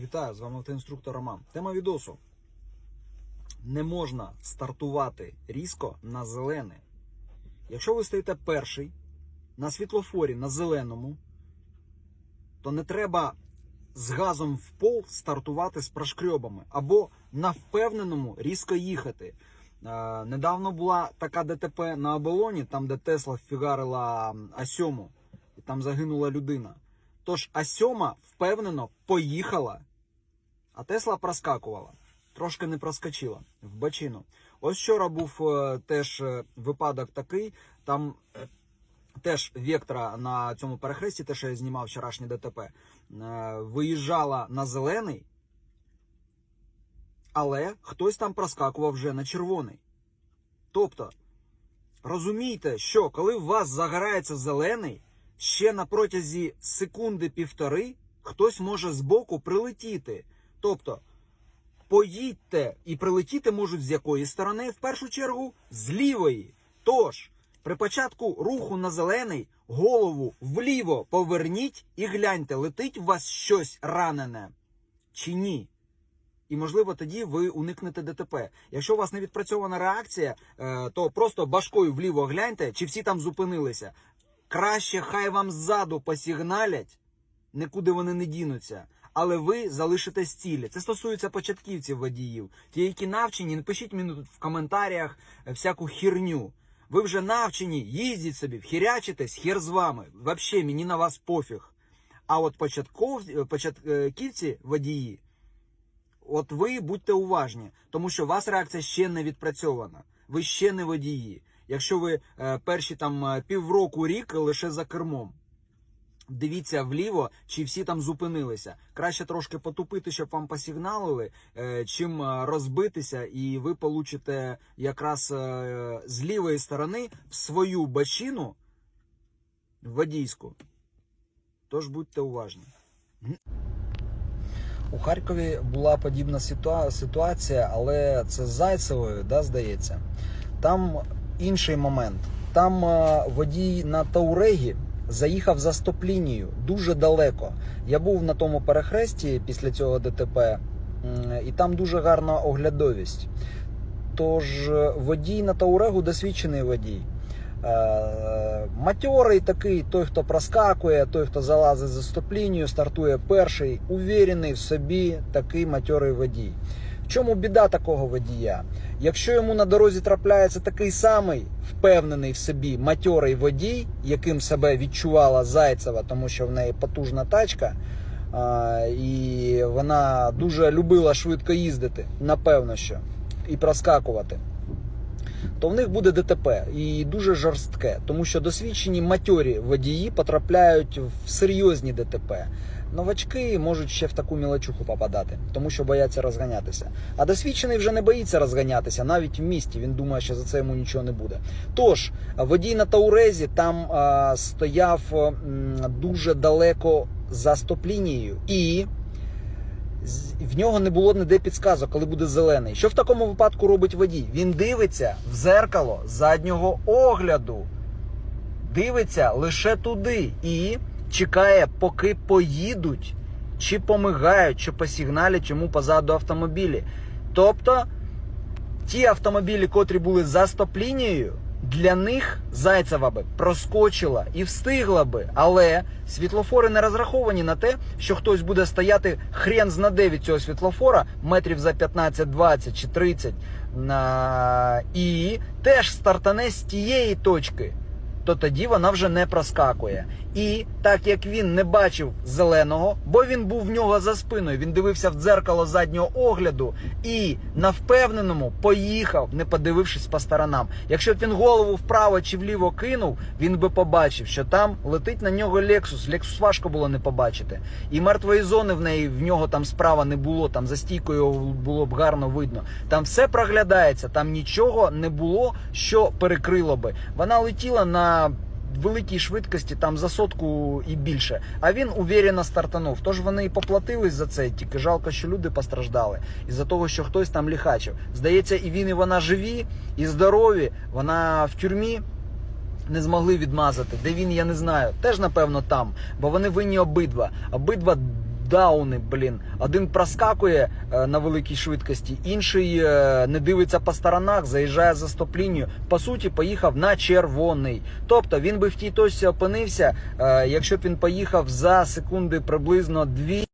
Вітаю, з вами автоінструктор Роман. Тема відосу. Не можна стартувати різко на зелене. Якщо ви стоїте перший на світлофорі на зеленому, то не треба з газом в пол стартувати з прошкрьобами або на впевненому різко їхати. Е, недавно була така ДТП на оболоні, там де Тесла вфігарила А7, і там загинула людина. Тож А7 впевнено поїхала, а Тесла проскакувала. Трошки не проскочила в бочину. Ось вчора був е, теж е, випадок такий. Там е, теж Вектора на цьому перехресті, те, що я знімав вчорашнє ДТП, е, виїжджала на зелений, але хтось там проскакував вже на червоний. Тобто, розумійте, що коли у вас загорається зелений, ще на протязі секунди-півтори хтось може збоку прилетіти. Тобто, поїдьте і прилетіти можуть з якої сторони? В першу чергу з лівої. Тож, при початку руху на зелений голову вліво поверніть і гляньте, летить у вас щось ранене чи ні. І можливо тоді ви уникнете ДТП. Якщо у вас не відпрацьована реакція, е, то просто башкою вліво гляньте, чи всі там зупинилися. Краще хай вам ззаду посігналять, нікуди вони не дінуться. Але ви залишитесь цілі. Це стосується початківців водіїв. Ті, які навчені, не пишіть мені тут в коментарях е, всяку херню. Ви вже навчені, їздіть собі, вхірячитесь, хер з вами. Вообще, мені на вас пофіг. А от е, початківці водії, от ви будьте уважні, тому що у вас реакція ще не відпрацьована. Ви ще не водії. Якщо ви е, перші там е, півроку рік лише за кермом. Дивіться вліво, чи всі там зупинилися. Краще трошки потупити, щоб вам посигналили, е, чим розбитися, і ви получите якраз з лівої сторони в свою бочину водійську. Тож будьте уважні. У Харкові була подібна ситуація, але це з Зайцевою, да, здається. Там інший момент. Там е, водій на Таурегі заїхав за стоп-лінію дуже далеко. Я був на тому перехресті після цього ДТП, і там дуже гарна оглядовість. Тож е, водій на Таурегу досвідчений водій. Е, Матьорий такий, той, хто проскакує, той, хто залазить за стоп-лінію, стартує перший, увірений в собі такий матьорий водій. В чому біда такого водія? Якщо йому на дорозі трапляється такий самий впевнений в собі матьорий водій, яким себе відчувала Зайцева, тому що в неї потужна тачка, а, і вона дуже любила швидко їздити, напевно що, і проскакувати то в них буде ДТП і дуже жорстке, тому що досвідчені матьорі водії потрапляють в серйозні ДТП. Новачки можуть ще в таку мілочуху попадати, тому що бояться розганятися. А досвідчений вже не боїться розганятися, навіть в місті. Він думає, що за це йому нічого не буде. Тож, водій на Таурезі там а, стояв м, дуже далеко за стоп-лінією і в нього не було ніде підсказок, коли буде зелений. Що в такому випадку робить водій? Він дивиться в зеркало заднього огляду, дивиться лише туди і чекає, поки поїдуть, чи помигають, чи посігналять йому позаду автомобілі. Тобто ті автомобілі, котрі були за стоп-лінією, для них Зайцева би проскочила і встигла би. Але світлофори не розраховані на те, що хтось буде стояти хрен зна де від цього світлофора, метрів за 15, 20 чи 30, на... і теж стартане з тієї точки. То тоді вона вже не проскакує. І так як він не бачив зеленого, бо він був в нього за спиною, він дивився в дзеркало заднього огляду і на впевненому поїхав, не подивившись по сторонам. Якщо б він голову вправо чи вліво кинув, він би побачив, що там летить на нього Лексус. Лексус важко було не побачити. І мертвої зони в неї в нього там справа не було. Там за стійкою було б гарно видно. Там все проглядається, там нічого не було, що перекрило би. Вона летіла на великій швидкості, там за сотку і більше. А він уверенно стартанув. Тож вони і поплатились за це. Тільки жалко, що люди постраждали із-за того, що хтось там ліхачив. Здається, і він, і вона живі, і здорові. Вона в тюрмі. Не змогли відмазати. Де він, я не знаю. Теж, напевно, там. Бо вони винні обидва. Обидва дауни, блін. Один проскакує е, на великій швидкості, інший е, не дивиться по сторонах, заїжджає за стоп-лінію. По суті, поїхав на червоний. Тобто він би в тій точці опинився, е, якщо б він поїхав за секунди приблизно 2